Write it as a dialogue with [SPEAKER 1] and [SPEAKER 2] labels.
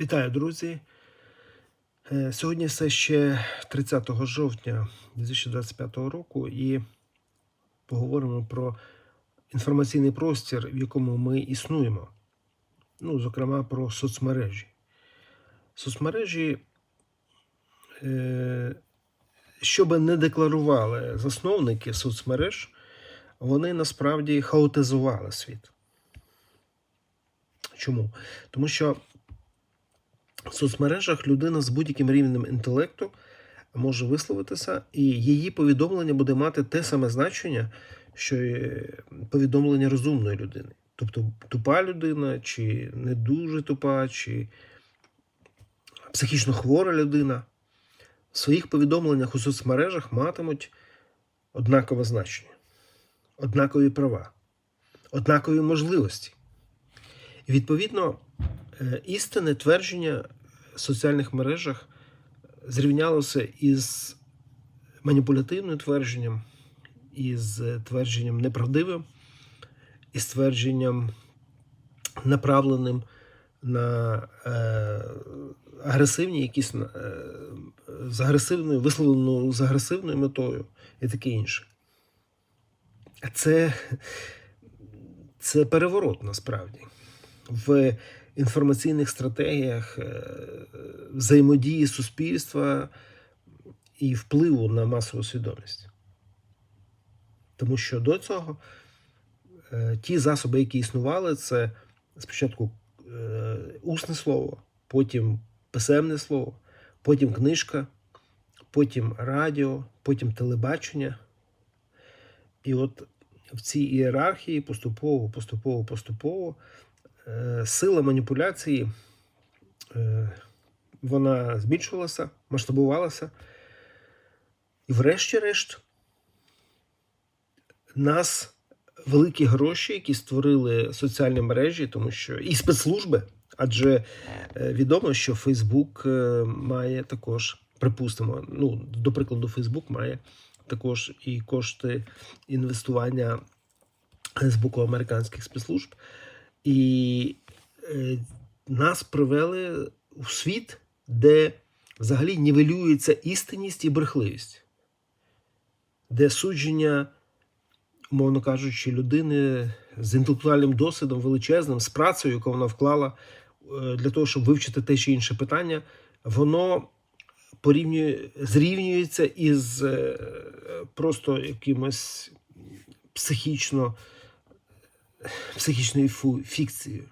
[SPEAKER 1] Вітаю, друзі. Е, Сьогодні все ще 30 жовтня 2025 року, і поговоримо про інформаційний простір, в якому ми існуємо. Ну, зокрема, про соцмережі. Соцмережі, е, що би не декларували засновники соцмереж, вони насправді хаотизували світ. Чому? Тому що в соцмережах людина з будь-яким рівнем інтелекту може висловитися, і її повідомлення буде мати те саме значення, що і повідомлення розумної людини. Тобто тупа людина, чи не дуже тупа, чи психічно хвора людина в своїх повідомленнях у соцмережах матимуть однакове значення, однакові права, однакові можливості. І відповідно, істинне твердження в соціальних мережах зрівнялося із маніпулятивним твердженням, із твердженням неправдивим, із твердженням направленим на е, агресивні якісь е, з агресивною, висловлену з агресивною метою і таке інше. Це, це переворот насправді в інформаційних стратегіях е, взаємодії суспільства і впливу на масову свідомість. Тому що до цього е, ті засоби, які існували, це спочатку е, усне слово, потім писемне слово, потім книжка, потім радіо, потім телебачення. І от в цій ієрархії поступово, поступово, поступово сила маніпуляції е, вона збільшувалася, масштабувалася. І врешті-решт, нас великі гроші, які створили соціальні мережі, тому що і спецслужби, адже е, відомо, що Фейсбук е, має також, припустимо, ну, до прикладу, Фейсбук має також і кошти інвестування з боку американських спецслужб. І е, нас привели у світ, де взагалі нівелюється істинність і брехливість, де судження, умовно кажучи, людини з інтелектуальним досвідом величезним, з працею, яку вона вклала е, для того, щоб вивчити те чи інше питання, воно порівнює, зрівнюється із е, просто якимось психічно, психічною фу- фікцією.